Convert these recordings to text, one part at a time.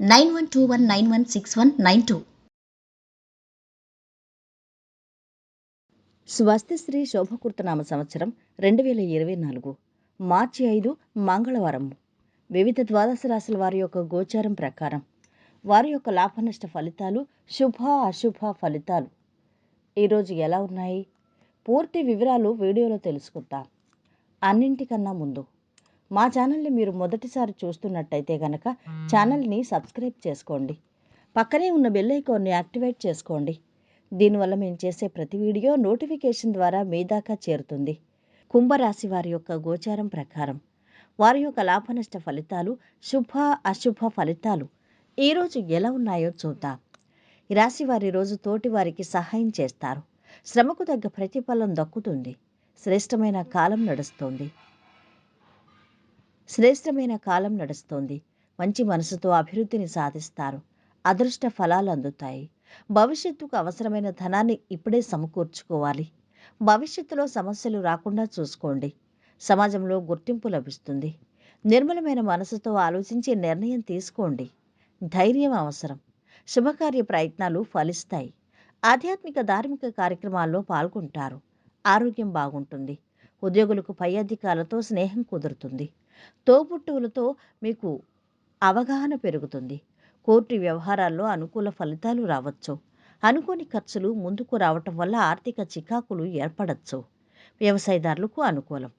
nine one two one nine one six one nine two. స్వస్తిశ్రీ శోభకృతనామ సంవత్సరం రెండు వేల ఇరవై నాలుగు మార్చి ఐదు మంగళవారం. వివిధ ద్వాదశ రాశుల వారి యొక్క గోచారం ప్రకారం వారి యొక్క లాభనష్ట ఫలితాలు శుభ అశుభ ఫలితాలు. ఈరోజు ఎలా ఉన్నాయి? పూర్తి వివరాలు వీడియోలో తెలుసుకుందాం. అన్నింటికన్నా ముందు మా ఛానల్ని మీరు మొదటిసారి చూస్తున్నట్టయితే గనక ఛానల్ని సబ్స్క్రైబ్ చేసుకోండి. పక్కనే ఉన్న బెల్ ఐకాన్ని యాక్టివేట్ చేసుకోండి. దీనివల్ల మేము చేసే ప్రతి వీడియో నోటిఫికేషన్ ద్వారా మీ దాకా చేరుతుంది. కుంభరాశి వారి యొక్క గోచారం ప్రకారం వారి యొక్క లాభనష్ట ఫలితాలు శుభ అశుభ ఫలితాలు ఈరోజు ఎలా ఉన్నాయో చూద్దాం. ఈ రాశి వారి రోజు తోటి వారికి సహాయం చేస్తారు. శ్రమకు తగ్గ ప్రతిఫలం దక్కుతుంది. శ్రేష్టమైన కాలం నడుస్తోంది. శ్రేష్టమైన కాలం నడుస్తోంది. మంచి మనసుతో అభివృద్ధిని సాధిస్తారు. అదృష్ట ఫలాలు అందుతాయి. భవిష్యత్తుకు అవసరమైన ధనాన్ని ఇప్పుడే సమకూర్చుకోవాలి. భవిష్యత్తులో సమస్యలు రాకుండా చూసుకోండి. సమాజంలో గుర్తింపు లభిస్తుంది. నిర్మలమైన మనసుతో ఆలోచించి నిర్ణయం తీసుకోండి. ధైర్యం అవసరం. శుభకార్య ప్రయత్నాలు ఫలిస్తాయి. ఆధ్యాత్మిక ధార్మిక కార్యక్రమాల్లో పాల్గొంటారు. ఆరోగ్యం బాగుంటుంది. ఉద్యోగులకు పై అధికారులతో స్నేహం కుదురుతుంది. తోబుట్టువులతో మీకు అవగాహన పెరుగుతుంది. కోర్టు వ్యవహారాల్లో అనుకూల ఫలితాలు రావచ్చు. అనుకోని ఖర్చులు ముందుకు రావటం వల్ల ఆర్థిక చికాకులు ఏర్పడచ్చు. వ్యవసాయదారులకు అనుకూలం.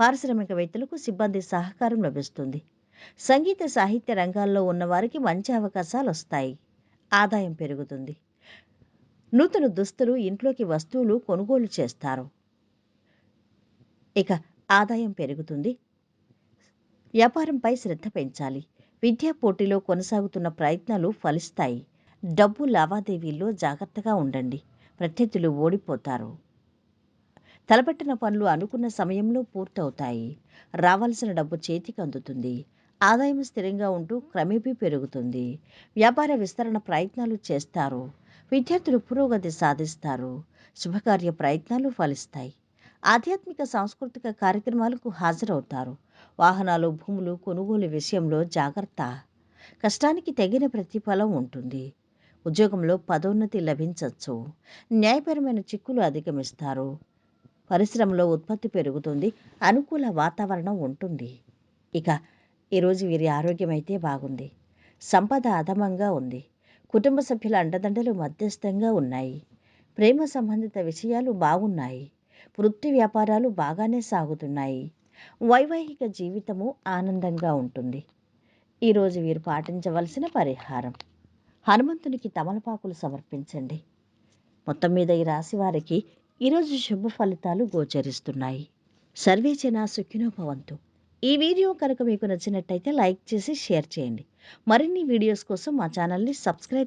పారిశ్రామికవేత్తలకు సిబ్బంది సహకారం లభిస్తుంది. సంగీత సాహిత్య రంగాల్లో ఉన్నవారికి మంచి అవకాశాలు వస్తాయి ఆదాయం పెరుగుతుంది. నూతన దుస్తులు ఇంట్లోకి వస్తువులు కొనుగోలు చేస్తారు. ఇక ఆదాయం పెరుగుతుంది. వ్యాపారంపై శ్రద్ధ పెంచాలి. విద్యా పోటీలో కొనసాగుతున్న ప్రయత్నాలు ఫలిస్తాయి. డబ్బు లావాదేవీల్లో జాగ్రత్తగా ఉండండి. ప్రత్యర్థులు ఓడిపోతారు. తలపెట్టిన పనులు అనుకున్న సమయంలో పూర్తవుతాయి. రావాల్సిన డబ్బు చేతికి అందుతుంది. ఆదాయం స్థిరంగా ఉంటూ క్రమేపీ పెరుగుతుంది. వ్యాపార విస్తరణ ప్రయత్నాలు చేస్తారు. విద్యార్థులు పురోగతి సాధిస్తారు. శుభకార్య ప్రయత్నాలు ఫలిస్తాయి. ఆధ్యాత్మిక సాంస్కృతిక కార్యక్రమాలకు హాజరవుతారు. వాహనాలు భూములు కొనుగోలు విషయంలో జాగ్రత్త. కష్టానికి తగిన ప్రతిఫలం ఉంటుంది. ఉద్యోగంలో పదోన్నతి లభించవచ్చు న్యాయపరమైన చిక్కులు అధిగమిస్తారు. పరిశ్రమలో ఉత్పత్తి పెరుగుతుంది. అనుకూల వాతావరణం ఉంటుంది. ఇక ఈరోజు వీరి ఆరోగ్యం అయితే బాగుంది. సంపద అధమంగా ఉంది. కుటుంబ సభ్యుల అండదండలు మధ్యస్థంగా ఉన్నాయి. ప్రేమ సంబంధిత విషయాలు బాగున్నాయి. వృత్తి వ్యాపారాలు బాగానే సాగుతున్నాయి. వైవాహిక జీవితము ఆనందంగా ఉంటుంది. ఈరోజు వీరు పాటించవలసిన పరిహారం. హనుమంతునికి తమలపాకులు సమర్పించండి. మొత్తం మీద ఈ రాశి వారికి ఈరోజు శుభ ఫలితాలు గోచరిస్తున్నాయి. సర్వే జన సుఖినోభవంతు ఈ వీడియో కనుక మీకు నచ్చినట్టయితే లైక్ చేసి షేర్ చేయండి. మరిన్ని వీడియోస్ కోసం మా ఛానల్ని సబ్స్క్రైబ్